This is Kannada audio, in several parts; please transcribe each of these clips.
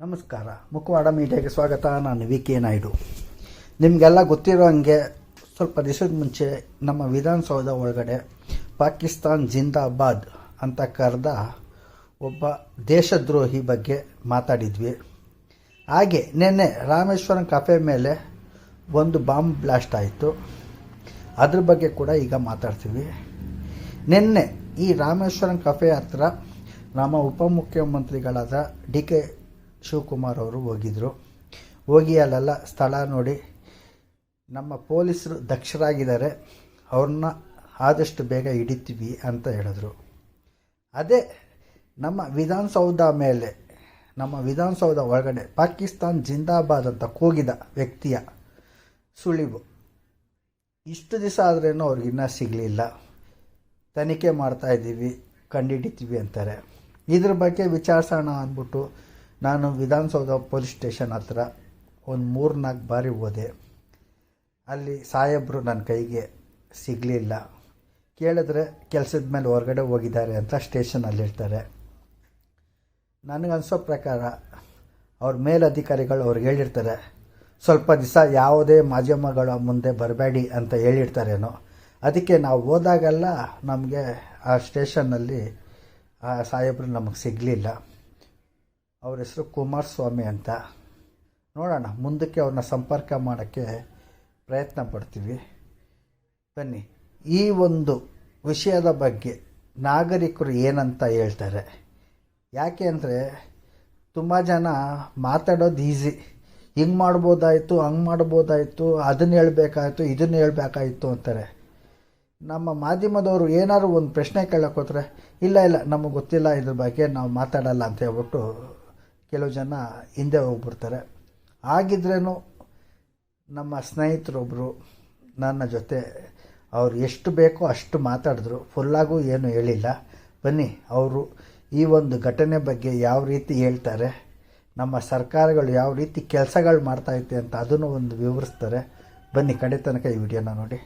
ನಮಸ್ಕಾರ. ಮುಖವಾಡ ಮೀಡಿಯಾಗೆ ಸ್ವಾಗತ. ನಾನು ವಿ ಕೆ ನಾಯ್ಡು. ನಿಮಗೆಲ್ಲ ಗೊತ್ತಿರೋ ಹಂಗೆ ಸ್ವಲ್ಪ ದಿವಸದ ಮುಂಚೆ ನಮ್ಮ ವಿಧಾನಸೌಧ ಒಳಗಡೆ ಪಾಕಿಸ್ತಾನ್ ಜಿಂದಾಬಾದ್ ಅಂತ ಕರೆದ ಒಬ್ಬ ದೇಶದ್ರೋಹಿ ಬಗ್ಗೆ ಮಾತಾಡಿದ್ವಿ. ಹಾಗೆ ನಿನ್ನೆ ರಾಮೇಶ್ವರಂ ಕಫೆ ಮೇಲೆ ಒಂದು ಬಾಂಬ್ ಬ್ಲಾಸ್ಟ್ ಆಯಿತು. ಅದ್ರ ಬಗ್ಗೆ ಕೂಡ ಈಗ ಮಾತಾಡ್ತೀವಿ. ನಿನ್ನೆ ಈ ರಾಮೇಶ್ವರಂ ಕಫೆ ಹತ್ರ ನಮ್ಮ ಉಪಮುಖ್ಯಮಂತ್ರಿಗಳಾದ ಡಿ ಕೆ ಶಿವಕುಮಾರ್ ಅವರು ಹೋಗಿದ್ದರು ಹೋಗಿ ಅಲ್ಲೆಲ್ಲ ಸ್ಥಳ ನೋಡಿ. ನಮ್ಮ ಪೊಲೀಸರು ದಕ್ಷರಾಗಿದ್ದಾರೆ. ಅವ್ರನ್ನ ಆದಷ್ಟು ಬೇಗ ಹಿಡಿತೀವಿ ಅಂತ ಹೇಳಿದ್ರು. ಅದೇ ನಮ್ಮ ವಿಧಾನಸೌಧ ಮೇಲೆ, ನಮ್ಮ ವಿಧಾನಸೌಧ ಒಳಗಡೆ ಪಾಕಿಸ್ತಾನ್ ಜಿಂದಾಬಾದ್ ಅಂತ ಕೂಗಿದ ವ್ಯಕ್ತಿಯ ಸುಳಿವು. ಇಷ್ಟು ದಿವಸ ಆದ್ರೇನು ಅವ್ರಿಗೆ ಇನ್ನೂ ಸಿಗಲಿಲ್ಲ. ತನಿಖೆ ಮಾಡ್ತಾ ಇದ್ದೀವಿ ಕಂಡುಹಿಡಿತೀವಿ ಅಂತಾರೆ. ಇದ್ರ ಬಗ್ಗೆ ವಿಚಾರಿಸೋಣ ಅಂದ್ಬಿಟ್ಟು ನಾನು ವಿಧಾನಸೌಧ ಪೊಲೀಸ್ ಸ್ಟೇಷನ್ ಹತ್ರ ಒಂದು ಮೂರು ನಾಲ್ಕು ಬಾರಿ ಹೋದೆ. ಅಲ್ಲಿ ಸಾಹೇಬರು ನನ್ನ ಕೈಗೆ ಸಿಗಲಿಲ್ಲ. ಕೇಳಿದ್ರೆ ಕೆಲಸದ ಮೇಲೆ ಹೊರಗಡೆ ಹೋಗಿದ್ದಾರೆ ಅಂತ ಸ್ಟೇಷನಲ್ಲಿರ್ತಾರೆ ನನಗನ್ಸೋ ಪ್ರಕಾರ ಅವ್ರ ಮೇಲಧಿಕಾರಿಗಳು ಅವ್ರಿಗೆ ಹೇಳಿರ್ತಾರೆ, ಸ್ವಲ್ಪ ದಿವಸ ಯಾವುದೇ ಮಾಧ್ಯಮಗಳ ಮುಂದೆ ಬರಬೇಡಿ ಅಂತ ಹೇಳಿರ್ತಾರೇನೋ. ಅದಕ್ಕೆ ನಾವು ಹೋದಾಗೆಲ್ಲ ನಮಗೆ ಆ ಸ್ಟೇಷನ್ನಲ್ಲಿ ಆ ಸಾಹೇಬರು ನಮಗೆ ಸಿಗಲಿಲ್ಲ. ಅವ್ರ ಹೆಸರು ಕುಮಾರಸ್ವಾಮಿ ಅಂತ. ನೋಡೋಣ, ಮುಂದಕ್ಕೆ ಅವ್ರನ್ನ ಸಂಪರ್ಕ ಮಾಡೋಕ್ಕೆ ಪ್ರಯತ್ನ ಪಡ್ತೀವಿ. ಬನ್ನಿ, ಈ ಒಂದು ವಿಷಯದ ಬಗ್ಗೆ ನಾಗರಿಕರು ಏನಂತ ಹೇಳ್ತಾರೆ? ಯಾಕೆ ಅಂದರೆ, ತುಂಬ ಜನ ಮಾತಾಡೋದು ಈಸಿ. ಹಿಂಗೆ ಮಾಡ್ಬೋದಾಯಿತು, ಹಂಗೆ ಮಾಡ್ಬೋದಾಯಿತು ಅದನ್ನು ಹೇಳ್ಬೇಕಾಯ್ತು ಇದನ್ನು ಹೇಳಬೇಕಾಯಿತು ಅಂತಾರೆ. ನಮ್ಮ ಮಾಧ್ಯಮದವರು ಏನಾದ್ರು ಒಂದು ಪ್ರಶ್ನೆ ಕೇಳೋಕ್ಕೋದ್ರೆ ಇಲ್ಲ ಇಲ್ಲ, ನಮಗೆ ಗೊತ್ತಿಲ್ಲ ಇದ್ರ ಬಗ್ಗೆ, ನಾವು ಮಾತಾಡಲ್ಲ ಅಂತ ಹೇಳ್ಬಿಟ್ಟು ಕೆಲವು ಜನ ಹಿಂದೆ ಹೋಗ್ಬಿಡ್ತಾರೆ. ಆಗಿದ್ರೇನು ನಮ್ಮ ಸ್ನೇಹಿತರೊಬ್ಬರು ನನ್ನ ಜೊತೆ ಅವ್ರು ಎಷ್ಟು ಬೇಕೋ ಅಷ್ಟು ಮಾತಾಡಿದ್ರು. ಫುಲ್ಲಾಗೂ ಏನು ಹೇಳಿಲ್ಲ. ಬನ್ನಿ, ಅವರು ಈ ಒಂದು ಘಟನೆ ಬಗ್ಗೆ ಯಾವ ರೀತಿ ಹೇಳ್ತಾರೆ, ನಮ್ಮ ಸರ್ಕಾರಗಳು ಯಾವ ರೀತಿ ಕೆಲಸಗಳು ಮಾಡ್ತಾಯಿದೆ ಅಂತ ಅದನ್ನು ಒಂದು ವಿವರಿಸ್ತಾರೆ. ಬನ್ನಿ ಕಡೆ ತನಕ ಈ ವಿಡಿಯೋನ ನೋಡಿ.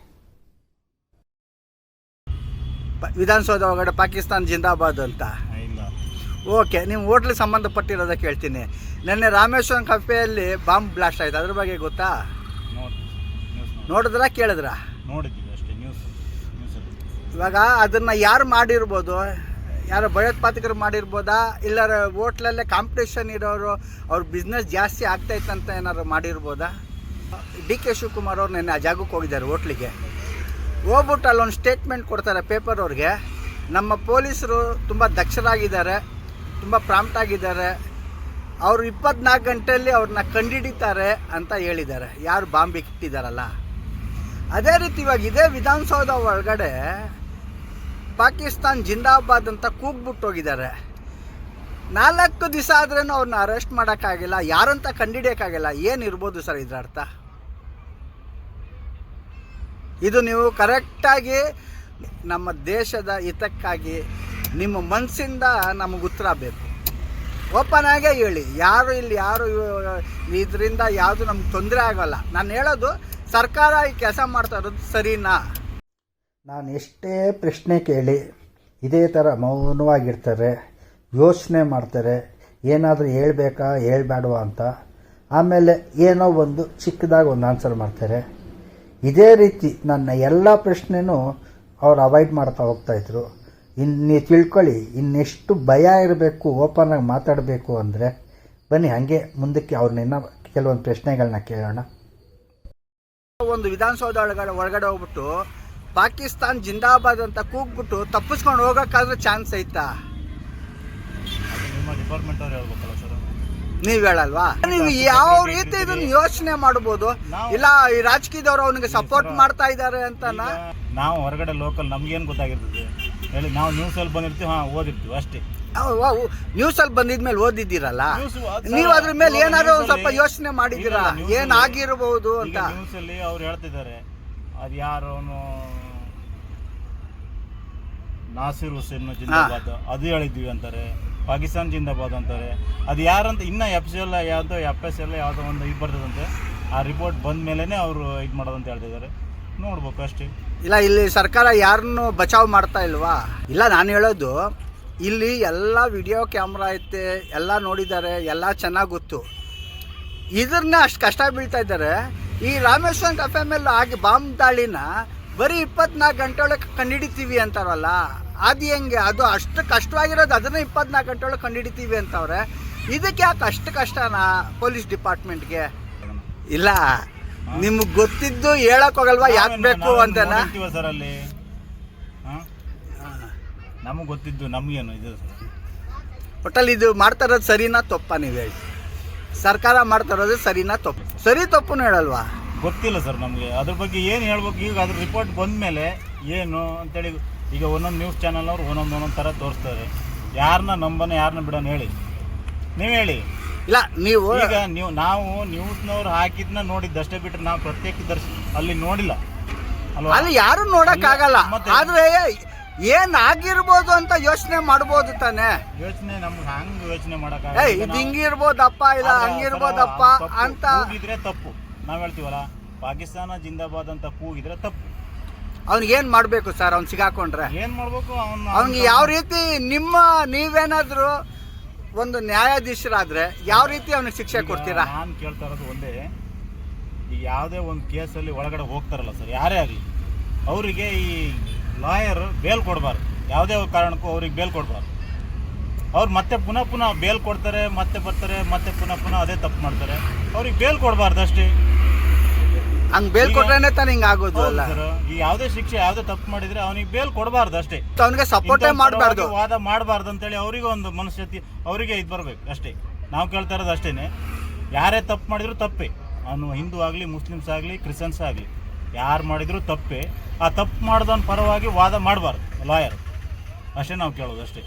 ವಿಧಾನಸೌಧ ಒಳಗಡೆ ಪಾಕಿಸ್ತಾನ್ ಜಿಂದಾಬಾದ್ ಅಂತ. ಓಕೆ ನಿಮ್ಮ ಹೋಟ್ಲಿಗೆ ಸಂಬಂಧಪಟ್ಟಿರೋದಕ್ಕೆ ಹೇಳ್ತೀನಿ ನಿನ್ನೆ ರಾಮೇಶ್ವರಂ ಕಫೆಯಲ್ಲಿ ಬಾಂಬ್ ಬ್ಲಾಸ್ಟ್ ಆಯ್ತು. ಅದ್ರ ಬಗ್ಗೆ ಗೊತ್ತಾ? ನೋಡಿದ್ರ ಕೇಳಿದ್ರಾ? ನೋಡಿದ್ದೀವಿ ಅಷ್ಟೇ ನ್ಯೂಸ್ ನ್ಯೂಸಲ್ಲಿ ಇವಾಗ ಅದನ್ನು ಯಾರು ಮಾಡಿರ್ಬೋದು? ಯಾರು ಭಯೋತ್ಪಾದಕರು ಮಾಡಿರ್ಬೋದಾ? ಇಲ್ಲಾರ ಹೋಟ್ಲಲ್ಲೇ ಕಾಂಪಿಟೇಷನ್ ಇರೋರು ಅವ್ರ ಬಿಸ್ನೆಸ್ ಜಾಸ್ತಿ ಆಗ್ತೈತಂತ ಏನಾದ್ರು ಮಾಡಿರ್ಬೋದಾ? ಡಿ ಕೆ ಶಿವಕುಮಾರ್ ಅವ್ರು ನಿನ್ನೆ ಆ ಜಾಗಕ್ಕೆ ಹೋಗಿದ್ದಾರೆ ಹೋಟ್ಲಿಗೆ. ಹೋಗ್ಬಿಟ್ಟು ಅಲ್ಲೊಂದು ಸ್ಟೇಟ್ಮೆಂಟ್ ಕೊಡ್ತಾರೆ ಪೇಪರ್ ಅವ್ರಿಗೆ. ನಮ್ಮ ಪೊಲೀಸರು ತುಂಬ ದಕ್ಷರಾಗಿದ್ದಾರೆ. ತುಂಬ ಪ್ರಾಂಪ್ಟ್ ಆಗಿದ್ದಾರೆ ಅವರು ಇಪ್ಪತ್ನಾಲ್ಕು ಗಂಟೆಯಲ್ಲಿ ಅವ್ರನ್ನ ಕಂಡಿಡಿತಾರೆ ಅಂತ ಹೇಳಿದ್ದಾರೆ. ಯಾರು ಬಾಂಬ್ ಇಟ್ಟಿದ್ದಾರಲ್ಲ ಅದೇ ರೀತಿ ಇವಾಗ ಇದೇ ವಿಧಾನಸೌಧ ಒಳಗಡೆ ಪಾಕಿಸ್ತಾನ್ ಜಿಂದಾಬಾದ್ ಅಂತ ಕೂಗ್ಬಿಟ್ಟು ಹೋಗಿದ್ದಾರೆ. ನಾಲ್ಕು ದಿವಸ ಆದ್ರೂ ಅವ್ರನ್ನ ಅರೆಸ್ಟ್ ಮಾಡೋಕ್ಕಾಗಿಲ್ಲ, ಯಾರಂತ ಕಂಡಿಡಿಯೋಕ್ಕಾಗಿಲ್ಲ. ಏನಿರ್ಬೋದು ಸರ್ ಇದ್ರ ಅರ್ಥ? ಇದು ನೀವು ಕರೆಕ್ಟಾಗಿ ನಮ್ಮ ದೇಶದ ಹಿತಕ್ಕಾಗಿ ನಿಮ್ಮ ಮನಸ್ಸಿಂದ ನಮಗೆ ಉತ್ತರ ಬೇಕು. ಓಪನ್ ಆಗೇ ಹೇಳಿ. ಯಾರು ಇಲ್ಲಿ, ಯಾರು ಇದರಿಂದ ಯಾವುದು ನಮ್ಗೆ ತೊಂದರೆ ಆಗೋಲ್ಲ. ನಾನು ಹೇಳೋದು, ಸರ್ಕಾರ ಈ ಕೆಲಸ ಮಾಡ್ತಾ ಇರೋದು ಸರಿನಾ? ನಾನು ಎಷ್ಟೇ ಪ್ರಶ್ನೆ ಕೇಳಿ, ಇದೇ ಥರ ಮೌನವಾಗಿರ್ತಾರೆ, ಯೋಚನೆ ಮಾಡ್ತಾರೆ, ಏನಾದರೂ ಹೇಳ್ಬೇಕಾ ಹೇಳ್ಬೇಡವಾ ಅಂತ, ಆಮೇಲೆ ಏನೋ ಒಂದು ಚಿಕ್ಕದಾಗಿ ಒಂದು ಆನ್ಸರ್ ಮಾಡ್ತಾರೆ. ಇದೇ ರೀತಿ ನನ್ನ ಎಲ್ಲ ಪ್ರಶ್ನೆನೂ ಅವ್ರು ಅವಾಯ್ಡ್ ಮಾಡ್ತಾ ಹೋಗ್ತಾಯಿದ್ರು ಇನ್ನು ತಿಳ್ಕೊಳ್ಳಿ ಇನ್ನೆಷ್ಟು ಭಯ ಇರಬೇಕು ಓಪನಾಗಿ ಮಾತಾಡಬೇಕು ಅಂದರೆ ಬನ್ನಿ ಹಾಗೆ ಮುಂದಕ್ಕೆ ಅವ್ರನ್ನ ಕೆಲವೊಂದು ಪ್ರಶ್ನೆಗಳನ್ನ ಕೇಳೋಣ. ಒಂದು ವಿಧಾನಸೌಧ ಒಳಗಡೆ ಒಳಗಡೆ ಹೋಗ್ಬಿಟ್ಟು ಪಾಕಿಸ್ತಾನ್ ಜಿಂದಾಬಾದ್ ಅಂತ ಕೂಗ್ಬಿಟ್ಟು ತಪ್ಪಿಸ್ಕೊಂಡು ಹೋಗೋಕ್ಕಾದ್ರೂ ಚಾನ್ಸ್ ಐತಾ? ಅದು ನಿಮ್ಮ ಡಿಪಾರ್ಟ್ಮೆಂಟ್ ಅವ್ರು ಹೇಳ್ಬೇಕಲ್ಲ ಸರ್ ನೀವ್ ಹೇಳಲ್ವಾ? ನೀವು ಯಾವ ರೀತಿ ಇದನ್ನ ಯೋಚನೆ ಮಾಡಬಹುದು ಇಲ್ಲ ಈ ರಾಜಕೀಯದವರು ಅವನಿಗೆ ಸಪೋರ್ಟ್ ಮಾಡ್ತಾ ಇದ್ದಾರೆ ಅಂತನಾ? ನಾವು ಹೊರಗಡೆ ಲೋಕಲ್ ನಮ್ಗೇನು ಗೊತ್ತಾಗಿರ್ತದೆ? ಹೇಳಿ ನಾವು ನ್ಯೂಸಲ್ಲಿ ಬಂದಿರ್ತೀವಿ ಹಾ ಓದಿರ್ತೀವಿ ಅಷ್ಟೇ. ನ್ಯೂಸ್ ಅಲ್ಲಿ ಬಂದಿದ್ಮೇಲೆ ಓದಿದ್ದೀರಲ್ಲ? ನೀವು ಅದ್ರ ಮೇಲೆ ಏನಾದ್ರು ಒಂದ್ ಸ್ವಲ್ಪ ಅಲ್ಲಿ- ಯೋಚನೆ ಮಾಡಿದ್ದೀರಾ? ಏನ್ ಅಲ್ಲಿ- ಆಗಿರಬಹುದು ಅಂತ? ಈಗ ನ್ಯೂಸಲ್ಲಿ ಅವ್ರು ಹೇಳ್ತಿದ್ದಾರೆ ಅದು ಯಾರು ನಾಸಿರ್ ಹುಸೇನ್ ಜಿಂದಾಬಾದ್ ಅದು ಹೇಳಿದ್ವಿ ಅಂತಾರೆ ಪಾಕಿಸ್ತಾನ್ ಜಿಂದಾಬಾದ್ ಅಂತಾರೆ. ಅದು ಯಾರಂತ ಇನ್ನ ಎಫ್ ಸಿ ಎಲ್ ಯಾವ್ದೋ ಎಫ್ ಎಸ್ ಎಲ್ ಯಾವ್ದೋ ಒಂದು ಇದು ಬರ್ತದಂತೆ ಆ ರಿಪೋರ್ಟ್ ಬಂದ ಮೇಲೇ ಅವರು ಇದು ಮಾಡೋದಂತ ಹೇಳ್ತಿದ್ದಾರೆ. ನೋಡ್ಬೇಕು ಅಷ್ಟೇ. ಇಲ್ಲ, ಇಲ್ಲಿ ಸರ್ಕಾರ ಯಾರನ್ನು ಬಚಾವ್ ಮಾಡ್ತಾ ಇಲ್ವಾ? ಇಲ್ಲ, ನಾನು ಹೇಳೋದು, ಇಲ್ಲಿ ಎಲ್ಲ ವಿಡಿಯೋ ಕ್ಯಾಮ್ರಾ ಐತೆ, ಎಲ್ಲ ನೋಡಿದ್ದಾರೆ, ಎಲ್ಲ ಚೆನ್ನಾಗಿ ಗೊತ್ತು. ಇದನ್ನ ಅಷ್ಟು ಕಷ್ಟ ಬೀಳ್ತಾ ಇದ್ದಾರೆ. ಈ ರಾಮೇಶ್ವರ ಕಫೆ ಮೇಲೆ ಆಗಿ ಬಾಂಬ್ ದಾಳಿನ ಬರೀ ಇಪ್ಪತ್ನಾಲ್ಕು ಗಂಟೆ ಒಳಗೆ ಅಂತಾರಲ್ಲ, ಅದು ಹೆಂಗೆ? ಅದು ಅಷ್ಟು ಕಷ್ಟವಾಗಿರೋದು, ಅದನ್ನ ಇಪ್ಪತ್ನಾಲ್ಕು ಗಂಟೆ ಒಳಗೆ ಕಂಡಿಡಿತೀವಿ ಅಂತವ್ರೆ. ಇದಕ್ಕೆ ಯಾಕೆ ಅಷ್ಟು ಕಷ್ಟನಾ ಪೊಲೀಸ್ ಡಿಪಾರ್ಟ್ಮೆಂಟ್ಗೆ? ಇಲ್ಲ ನಿಮ್ಗೆ ಗೊತ್ತಿದ್ದು ಹೇಳಕ್ ಹೋಗಲ್ವಾ? ಯಾಕೆ ಬೇಕು ಅಂತ ಸರ್ ಅಲ್ಲಿ? ನಮಗೆ ಗೊತ್ತಿದ್ದು ನಮಗೇನು ಇದು ಸರ್. ಒಟ್ಟಲ್ಲಿ ಇದು ಮಾಡ್ತಾ ಇರೋದು ಸರಿನಾ ತಪ್ಪ ನೀವು ಹೇಳಿ ಸರ್ಕಾರ ಮಾಡ್ತಾ ಇರೋದು ಸರಿನಾ ತಪ್ಪು? ಸರಿ ತಪ್ಪು ಹೇಳಲ್ವಾ? ಗೊತ್ತಿಲ್ಲ ಸರ್ ನಮಗೆ. ಅದ್ರ ಬಗ್ಗೆ ಏನು ಹೇಳ್ಬೇಕು? ಈಗ ಅದ್ರ ರಿಪೋರ್ಟ್ ಬಂದ ಮೇಲೆ ಏನು ಅಂತೇಳಿ ಈಗ ಒಂದೊಂದು ನ್ಯೂಸ್ ಚಾನಲ್ ಅವ್ರು ಒಂದೊಂದು ಒಂದೊಂದು ಥರ ತೋರಿಸ್ತಾರೆ. ಯಾರನ್ನ ನಂಬನ ಯಾರನ್ನ ಬಿಡೋಣ ಹೇಳಿ. ನೀವು ಹೇಳಿ. ಇಲ್ಲ ನೀವು ಈಗ ನೀವು ನಾವು ನ್ಯೂಸ್ನವ್ರು ಹಾಕಿದ್ನ ನೋಡಿದ್ದಷ್ಟೇ ಬಿಟ್ರೆ ನಾವು ಪ್ರತ್ಯೇಕ ದರ್ಶ ಅಲ್ಲಿ ನೋಡಿಲ್ಲ. ಅಲ್ವಾ? ಅಲ್ಲಿ ಯಾರು ನೋಡಕ್ ಆಗಲ್ಲ. ಮತ್ತೆ? ಆದ್ರೆ ಏನ್ ಆಗಿರ್ಬೋದು ಅಂತ ಯೋಚನೆ ಮಾಡ್ಬೋದು ತಾನೆ. ಯೋಚನೆ ನಮ್ಗೆ ಹಂಗ್ ಯೋಚನೆ ಮಾಡಕ್ ಏಯ್ ಇದು ಹಿಂಗಿರ್ಬೋದಪ್ಪ ಇಲ್ಲ ಹಂಗಿರ್ಬೋದಪ್ಪ ಅಂತ ಕೂಗಿದ್ರೆ ತಪ್ಪು. ನಾವ್ ಹೇಳ್ತೀವಲ್ಲ ಪಾಕಿಸ್ತಾನ ಜಿಂದಾಬಾದ್ ಅಂತ ಕೂಗಿದ್ರೆ ತಪ್ಪು. ಅವ್ನಿಗೆ ಏನ್ ಮಾಡ್ಬೇಕು ಸರ್? ಅವ್ನ್ ಸಿಗಾಕೊಂಡ್ರೆ. ಏನ್ ಮಾಡ್ಬೇಕು ಅವ್ನ ಅವ್ನಿಗೆ ಯಾವ ರೀತಿ ನಿಮ್ಮ ನೀವೇನಾದ್ರೂ ಒಂದು ನ್ಯಾಯಾಧೀಶರಾದ್ರೆ ಯಾವ ರೀತಿ ಅವನಿಗೆ ಶಿಕ್ಷೆ ಕೊಡ್ತೀರಾ? ನಾನು ಕೇಳ್ತಾ ಇರೋದು ಒಂದೇ ಈ ಯಾವುದೇ ಒಂದು ಕೇಸಲ್ಲಿ ಒಳಗಡೆ ಹೋಗ್ತಾರಲ್ಲ ಸರ್ ಯಾರೇ ಆಗಲಿ ಅವರಿಗೆ ಈ ಲಾಯರ್ ಬೇಲ್ ಕೊಡಬಾರ್ದು. ಯಾವುದೇ ಕಾರಣಕ್ಕೂ ಅವ್ರಿಗೆ ಬೇಲ್ ಕೊಡಬಾರ್ದು. ಅವ್ರು ಮತ್ತೆ ಪುನಃ ಪುನಃ ಬೇಲ್ ಕೊಡ್ತಾರೆ ಮತ್ತೆ ಬರ್ತಾರೆ ಮತ್ತೆ ಪುನಃ ಪುನಃ ಅದೇ ತಪ್ಪು ಮಾಡ್ತಾರೆ. ಅವ್ರಿಗೆ ಬೇಲ್ ಕೊಡಬಾರ್ದು ಅಷ್ಟೇ ಹಂಗ್ ಬೇಲ್ ಕೊಟ್ರೇನೆ ತಾನ ಹಿಂಗ್ ಆಗೋದು ಅಲ್ಲ. ಯಾವ್ದೇ ಈ ಯಾವುದೇ ಶಿಕ್ಷೆ ಯಾವುದೇ ತಪ್ಪು ಮಾಡಿದ್ರೆ ಅವನಿಗೆ ಬೇಲ್ ಕೊಡಬಾರ್ದು ಅಷ್ಟೇ. ಅವನಿಗೆ ಸಪೋರ್ಟೇ ಮಾಡಬಾರ್ದು. ವಾದ ಮಾಡಬಾರ್ದು ಅಂತೇಳಿ ಅವರಿಗೆ ಒಂದು ಮನಸ್ಥಿತಿ ಅವರಿಗೆ ಇದು ಬರಬೇಕು ಅಷ್ಟೇ. ನಾವು ಕೇಳ್ತಾ ಇರೋದು ಅಷ್ಟೇನೆ. ಯಾರೇ ತಪ್ಪು ಮಾಡಿದ್ರು ತಪ್ಪೇ. ಅವನು ಹಿಂದೂ ಆಗಲಿ ಮುಸ್ಲಿಮ್ಸ್ ಆಗಲಿ ಕ್ರಿಶ್ಚಿಯನ್ಸ್ ಆಗಲಿ ಯಾರು ಮಾಡಿದ್ರು ತಪ್ಪೇ. ಆ ತಪ್ಪು ಮಾಡಿದವನ ಪರವಾಗಿ ವಾದ ಮಾಡಬಾರ್ದು ಲಾಯರ್. ಅಷ್ಟೇ ನಾವು ಕೇಳೋದು ಅಷ್ಟೇ.